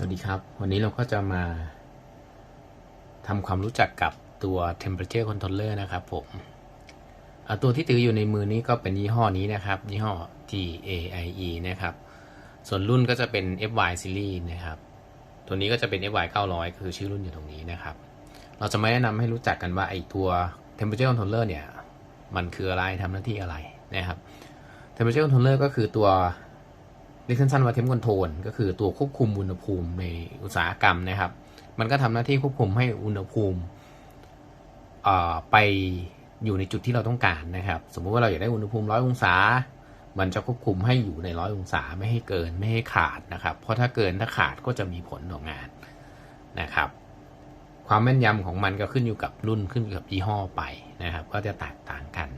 สวัสดีครับ วันนี้เราก็จะมาทำความรู้จักกับตัว temperature controller นะครับผมอ่าตัวที่ถืออยู่ในมือนี้ก็เป็นยี่ห้อนี้นะครับ ยี่ห้อ TAIE นะครับ ส่วนรุ่นก็จะเป็น FY series นะครับ ตัวนี้ก็จะเป็น FY 900 คือชื่อรุ่นอยู่ตรงนี้นะครับ เราจะไม่แนะนำให้รู้จักกันว่าไอตัว temperature controller เนี่ย มันคืออะไรทำหน้าที่อะไรนะครับ temperature controller ก็คือตัว เรียกสั้นๆว่าเทมคอนโทรลก็คือตัวควบคุมอุณหภูมิในอุตสาหกรรมนะครับ มันก็ทำหน้าที่ควบคุมให้อุณหภูมิไปอยู่ในจุดที่เราต้องการนะครับ สมมุติว่าเราอยากได้อุณหภูมิร้อยองศา มันจะควบคุมให้อยู่ในร้อยองศาไม่ให้เกินไม่ให้ขาดนะครับ เพราะถ้าเกินถ้าขาดก็จะมีผลต่องานนะครับ ความแม่นยำของมันก็ขึ้นอยู่กับรุ่นขึ้นอยู่กับยี่ห้อไปนะครับ ก็จะแตกต่างกัน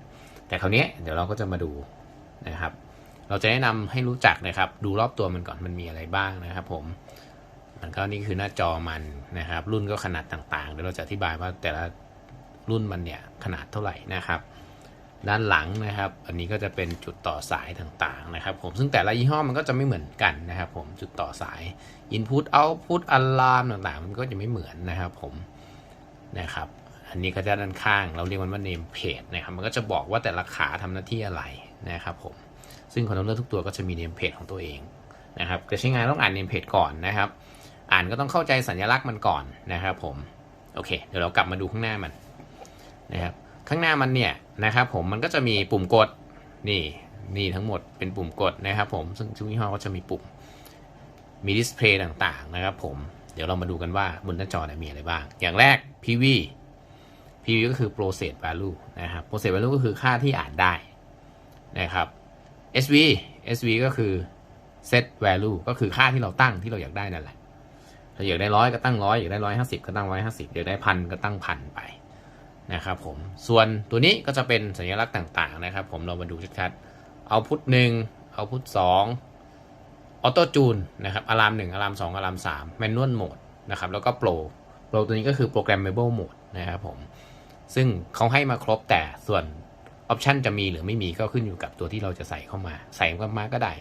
แต่คราวนี้เดี๋ยวเราก็จะมาดูนะครับ เราจะแนะนำให้รู้จักนะครับ ดูรอบตัวมันก่อนมันมีอะไรบ้างนะครับ ผม มันก็นี่คือหน้าจอมันนะครับ รุ่นก็ขนาดต่างๆเดี๋ยวเราจะอธิบายว่าแต่ละรุ่นมันเนี่ยขนาดเท่าไหร่นะครับ ด้านหลังนะครับ อันนี้ก็จะเป็นจุดต่อสายต่างๆนะครับ ผมซึ่งแต่ละยี่ห้อมันก็จะไม่เหมือนกันนะครับ ผมจุดต่อสาย Input Output Alarm ต่างๆ มันก็จะไม่เหมือนนะครับ ผมนะครับอันนี้ก็จะด้านข้าง เราเรียกมันว่า name page นะครับ มันก็จะบอกว่าแต่ละขาทำหน้าที่อะไรนะครับผม ซึ่งคอนโทรลเลอร์ทุกตัวก็จะมีเนมเพจของตัวเองนะครับจะใช้งานต้องอ่านเนมเพจก่อนนะครับ อ่านก็ต้องเข้าใจสัญลักษณ์มันก่อนนะครับผม โอเค เดี๋ยวเรากลับมาดูข้างหน้ามันนะครับ ข้างหน้ามันเนี่ยนะครับผมมันก็จะมีปุ่มกดนี่นี่ทั้งหมดเป็นปุ่มกดนะครับผม ซึ่งทุกยี่ห้อก็จะมีปุ่มมีดิสเพย์ต่างๆนะครับผม เดี๋ยวเรามาดูกันว่าบนหน้าจอเนี่ยมีอะไรบ้าง อย่างแรก PV PV ก็คือ process value นะครับ process value ก็คือค่าที่อ่านได้นะครับ SV SV ก็คือ set value ก็คือค่าที่เราตั้งที่เราอยากได้นั่นแหละถ้าอยากได้ร้อยก็ตั้งร้อยอยากได้ร้อยห้าสิบก็ตั้งร้อยห้าสิบอยากได้พันก็ตั้งพันไปนะครับผม ส่วนตัวนี้ก็จะเป็นสัญลักษณ์ต่างๆนะครับ ผมเรามาดูชัดๆเอาพุทหนึ่งเอาพุทสองออโต้จูนนะครับอะลามหนึ่งอะลามสองอะลามสามแมนนวลโหมดนะครับแล้วก็โปรโปรตัวนี้ก็คือโปรแกรมเมเบิลโหมดนะครับผม ซึ่งเขาให้มาครบแต่ส่วน ออปชันจะมีหรือไม่มีก็ขึ้นอยู่กับตัวที่เราจะใส่เข้ามา ใส่เข้ามาก็ได้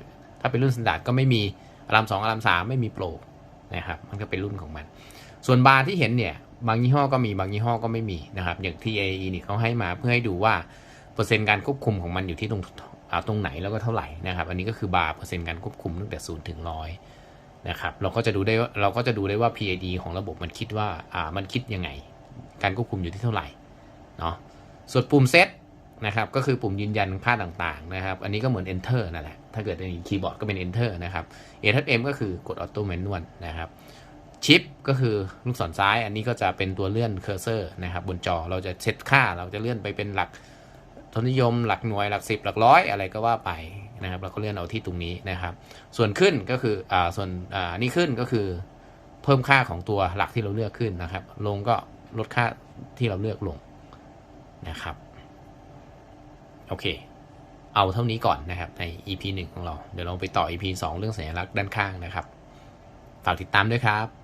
ถ้าเป็นรุ่นสแตนดาร์ดก็ไม่มีอารามสองอารามสามไม่มีโปรนะครับมันก็เป็นรุ่นของมัน ส่วนบาร์ที่เห็นเนี่ยบางยี่ห้อก็มีบางยี่ห้อก็ไม่มีนะครับอย่างที่ AE นี่เขาให้มาเพื่อให้ดูว่าเปอร์เซ็นต์การควบคุมของมันอยู่ที่ตรงตรงไหนแล้วก็เท่าไหร่นะครับอันนี้ก็คือบาร์เปอร์เซ็นต์การควบคุมตั้งแต่ศูนย์ถึงร้อยนะครับเราก็จะดูได้เราก็จะดูได้ว่า PID ของระบบมันคิดว่าอ่ามันคิดยังไง การควบคุมอยู่ที่เท่าไหร่เนาะส่วนปุ่มเซต นะครับก็คือปุ่มยืนยันค่าต่างๆนะครับ อันนี้ก็เหมือน enter นั่นแหละ ถ้าเกิดในคีย์บอร์ดก็เป็น enter นะครับ a t m ก็คือกด auto manual นะครับชิปก็คือลูกศรซ้าย อันนี้ก็จะเป็นตัวเลื่อนเคอร์เซอร์นะครับบนจอเราจะเซตค่าเราจะเลื่อนไปเป็นหลักทศนิยมหลักหน่วยหลักสิบหลักร้อยอะไรก็ว่าไปนะครับเราก็เลื่อนเอาที่ตรงนี้นะครับ ส่วนขึ้นก็คืออ่าส่วนอ่านี่ขึ้นก็คือเพิ่มค่าของตัวหลักที่เราเลือกขึ้นนะครับ ลงก็ลดค่าที่เราเลือกลงนะครับ โอเค เอาเท่านี้ก่อนนะครับใน EP 1 ของเรา เดี๋ยวเราไปต่อ EP 2 เรื่องสัญลักษณ์ด้านข้างนะครับ ฝากติดตามด้วยครับ